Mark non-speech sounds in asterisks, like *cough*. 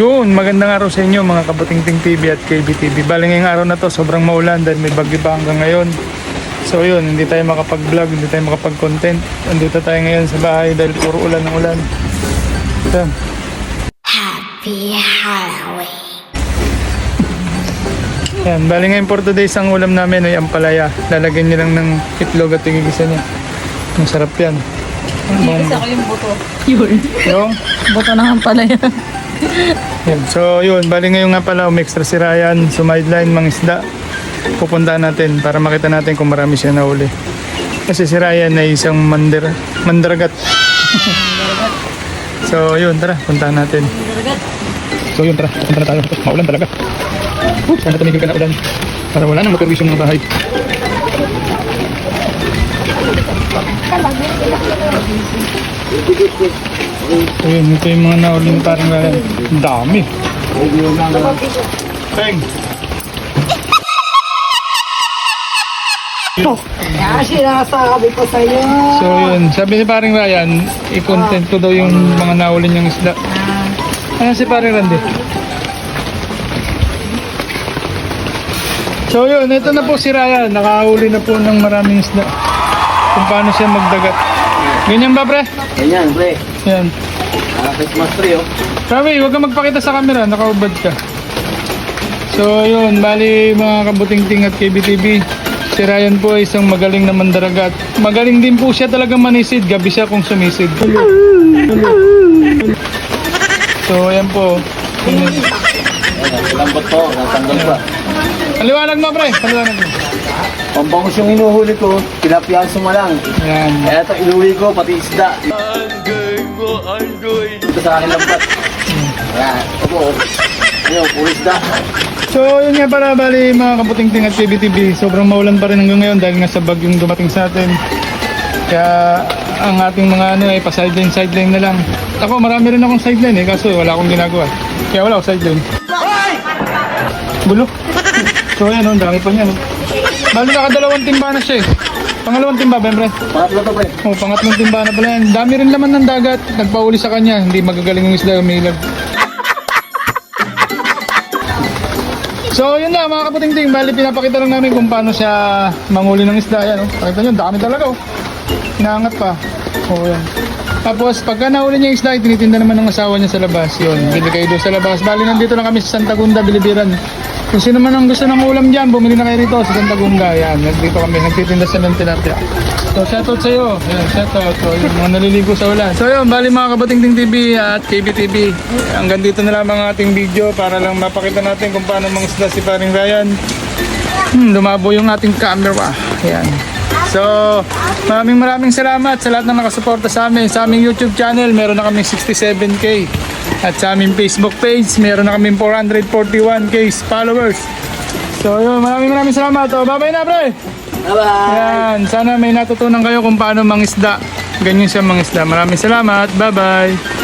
Yun, magandang araw sa inyo mga Kabutingting TV at KBTV. Bali ngayong araw na to, sobrang maulan dahil may bagyo pa hanggang ngayon. So yun, hindi tayo makapag-vlog, hindi tayo makapag-content. Andito tayo ngayon sa bahay dahil puro ulan ng ulan. Yan. Happy Halloween. Yan, bali ngayon for today's ang ulam namin ay ampalaya. Lalagyan niya lang ng itlog at tigigisa niya. Ang sarap yan. Isa ko yung buto. Yun. Yung, Buto naman pala yan. So yun, bali ngayon nga pala umextra si Ryan, sumideline, mangisda. Pupuntahan natin para makita natin kung marami siya nahuli. Kasi si Ryan ay isang mandir, mandaragat. *laughs* so yun, tara, puntahan natin. So yun, tara, punta na tayo. Maulan talaga. Uh, sana tumigil ka na ulan. Para wala nang maperwisyo ng bahay. So yun, ito yung mga nahuli ni parang Ryan. Ang dami. Peng. *laughs* Ah, sinasabi ko sa'yo. So yun, sabi ni parang Ryan, i-content ko daw yung mga nahuli niyang isda. Ayan si parang Randy. So yun, ito na po si Ryan. Nakahuli na po ng maraming isda. Kung paano siya magdagat. Ganyan ba, pre? Ganyan, pre. Yan. Ah, Christmas tree, oh. Sabi, huwag kang magpakita sa camera. Nakaubad ka. So yun, bali mga kabutingting at KBTV. Si Ryan po ay isang magaling na mandaragat. Magaling din po siya talaga manisid. Gabi siya kung sumisid. So ayan po. Lambot po, natanggal pa. Paliwanag mo pre. Paliwanag mo. Pambangus yung inuhuli ko, pinapiyanso mo lang. Ayan. Kaya ito, inuwi ko, pati isda. Ito sa akin lambat. Ayan, ito po. Ayun, puro isda. So yun nga para bali mga kaputingting at KBTV. Sobrang maulan pa rin hanggang ngayon dahil nga sa bagyong dumating sa atin. Kaya ang ating mga ano ay pa-sideline sideline na lang. Ako marami rin akong sideline eh kaso wala akong ginagawa. Kaya wala akong sideline. Bulo. So ayan oh, ang dami pa niya. No? Bali nakadalawang timba na siya eh. Pangalawang timba, Bempre. Pangatlo to, pre. Oh, pangatlong timba na pala yan. Dami rin laman ng dagat. Nagpauli sa kanya. Hindi magagaling yung isda umilag. *laughs* So yun na mga kaputingting. Bali pinapakita lang namin kung paano siya manguli ng isda. Yan oh. Pakita nyo, dami talaga oh. Inaangat pa. Oh yan. Tapos pagka nahuli niya yung isda, tinitinda naman ng asawa niya sa labas. Yun, bili kayo doon sa labas. Bali nandito lang kami sa Santa Gunda, Bilibiran. Kung sino man ang gusto ng ulam dyan, bumili na kayo rito sa Santa Gunda. Yan, nandito kami, nagtitinda sa ng tilapia. So shoutout sa iyo. Yan, shoutout. So yung mga naliligo sa ulan. So yun, bali mga Kabatingting TV at KBTV. Hanggang dito na lamang ang ating video para lang mapakita natin kung paano mangisda si paring Ryan. Hmm, lumabo yung ating camera. Yan. So, maraming maraming salamat sa lahat ng nakasuporta sa amin. Sa aming YouTube channel, meron na kaming 67k. At sa aming Facebook page, meron na kaming 441k followers. So, yun, maraming maraming salamat. Oh, bye-bye na, pre! Bye-bye! Yan, sana may natutunan kayo kung paano mangisda. Ganyan siya mangisda. Maraming salamat. Bye-bye!